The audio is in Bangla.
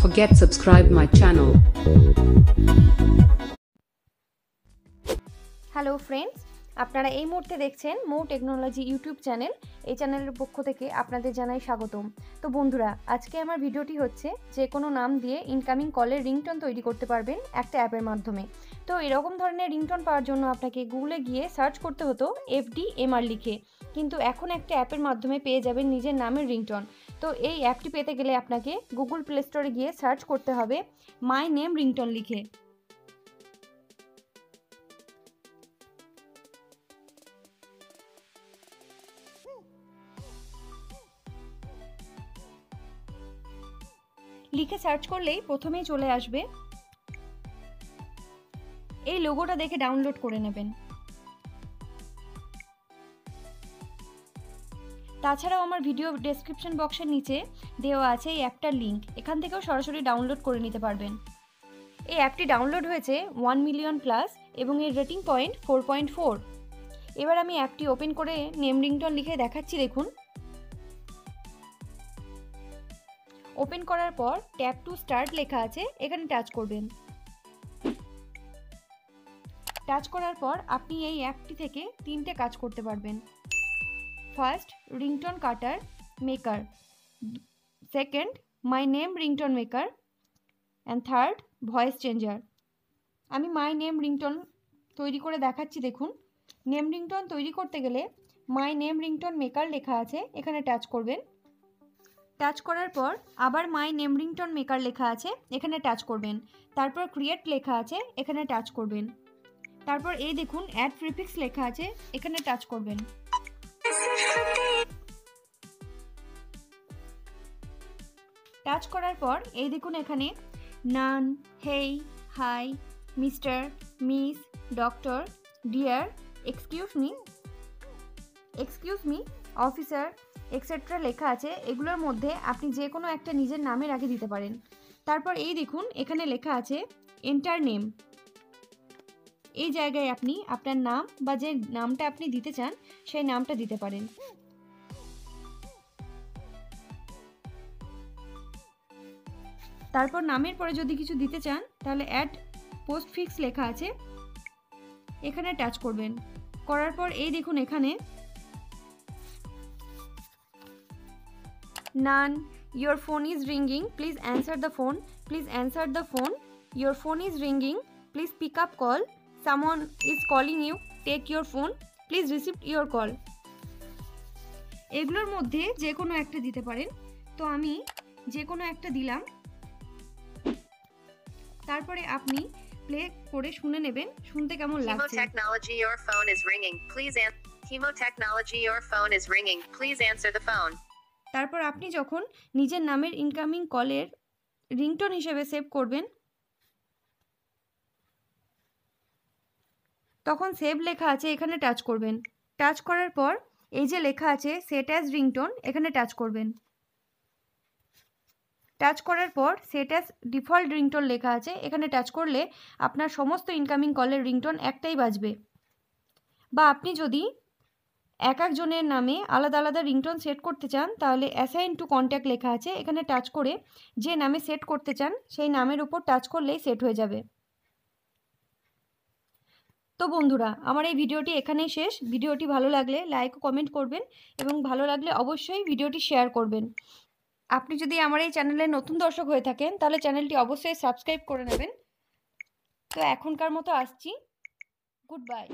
forget subscribe my channel. Hello friends. আপনারা এই মুহূর্তে দেখছেন মো টেকনোলজি ইউটিউব চ্যানেল। এই চ্যানেলের পক্ষ থেকে আপনাদের জানাই স্বাগতম। তো বন্ধুরা, আজকে আমার ভিডিওটি হচ্ছে যে কোনো নাম দিয়ে ইনকামিং কলের রিংটোন তৈরি করতে পারবেন একটা অ্যাপের মাধ্যমে। তো এরকম ধরনের রিংটোন পাওয়ার জন্য আপনাকে গুগলে গিয়ে সার্চ করতে হতো এফডি এমআর লিখে। কিন্তু এখন একটা অ্যাপের মাধ্যমে পেয়ে যাবেন নিজের নামের রিংটোন তো এই অ্যাপটি পেতে গেলে আপনাকে গুগল প্লে স্টোরে গিয়ে সার্চ করতে হবে মাই নেম রিংটোন লিখে। লিখে সার্চ করলেই প্রথমেই চলে আসবে। এই লোগোটা দেখে ডাউনলোড করে নেবেন। তাছাড়াও আমার ভিডিও ডেসক্রিপশন বক্সের নিচে দেওয়া আছে এই অ্যাপটার লিঙ্ক এখান থেকেও সরাসরি ডাউনলোড করে নিতে পারবেন। এই অ্যাপটি ডাউনলোড হয়েছে ওয়ান মিলিয়ন প্লাস এবং এর rating point four point four এবার আমি অ্যাপটি ওপেন করে নেম রিংটন লিখে দেখাচ্ছি, দেখুন। ওপেন করার পর ট্যাপ টু স্টার্ট লেখা আছে, এখানে টাচ করবেন। টাচ করার পর আপনি এই অ্যাপটি থেকে তিনটে কাজ করতে পারবেন। First ringtone cutter maker second my name ringtone maker and third voice changer আমি মাই নেম রিংটন তৈরি করে দেখাচ্ছি, দেখুন। নেম রিংটন তৈরি করতে গেলে মাই নেম রিংটন মেকার লেখা আছে, এখানে টাচ করবেন। টাচ করার পর আবার মাই নেম রিংটন মেকার লেখা আছে, এখানে টাচ করবেন। তারপর ক্রিয়েট লেখা আছে, এখানে টাচ করবেন। তারপর এই দেখুন অ্যাড প্রিফিক্স লেখা আছে, এখানে টাচ করবেন। টাচ করার পর এই দেখুন এখানে none hey hi mister miss doctor dear excuse me excuse me officer etcetera লেখা আছে, এগুলোর মধ্যে আপনি যে কোনো একটা নিজের নামের আগে দিতে পারেন। তারপর এই দেখুন, এখানে লেখা আছে এন্টার নেম এই জায়গায় আপনি আপনার নাম বা যে নামটা আপনি দিতে চান, সেই নামটা দিতে পারেন। তারপর নামের পরে যদি কিছু দিতে চান, তাহলে অ্যাড পোস্ট ফিক্স লেখা আছে। এখানে টাচ করবেন। করার পর এই দেখুন এখানে নান your phone is ringing please answer the phone please answer the phone your phone is ringing please pick up call someone is calling you take your phone please receive your call এগুলোর মধ্যে যে কোনো একটা দিতে পারেন তো আমি যে কোনো একটা দিলাম তারপরে আপনি প্লে করে শুনে নেবেন শুনতে কেমন লাগছে Chemotechnology, your phone is ringing. Please answer. Chemotechnology, your phone is ringing. Please answer the phone. তারপর আপনি যখন নিজের নামের ইনকামিং কলের রিংটোন হিসেবে সেভ করবেন, তখন সেভ লেখা আছে এখানে টাচ করবেন। টাচ করার পর এই যে লেখা আছে সেট অ্যাজ রিংটোন এখানে টাচ করবেন। টাচ করার পর সেট অ্যাজ ডিফল্ট রিংটোন লেখা আছে, এখানে টাচ করলে আপনার সমস্ত ইনকামিং কলের রিংটোন একটাই বাজবে। বা আপনি যদি এক একজনের নামে আলাদা আলাদা রিংটোন সেট করতে চান, তাহলে অ্যাসাইন টু কন্ট্যাক্ট লেখা আছে। এখানে টাচ করে যে নামে সেট করতে চান, সেই নামের উপর টাচ করলেই সেট হয়ে যাবে। তো বন্ধুরা, আমার এই ভিডিওটি এখানেই শেষ। ভিডিওটি ভালো লাগলে লাইক ও কমেন্ট করবেন এবং ভালো লাগলে অবশ্যই ভিডিওটি শেয়ার করবেন। আপনি যদি আমার এই চ্যানেলে নতুন দর্শক হয়ে থাকেন, তাহলে চ্যানেলটি অবশ্যই সাবস্ক্রাইব করে নেবেন। তো এখনকার মতো আসছি। Good bye.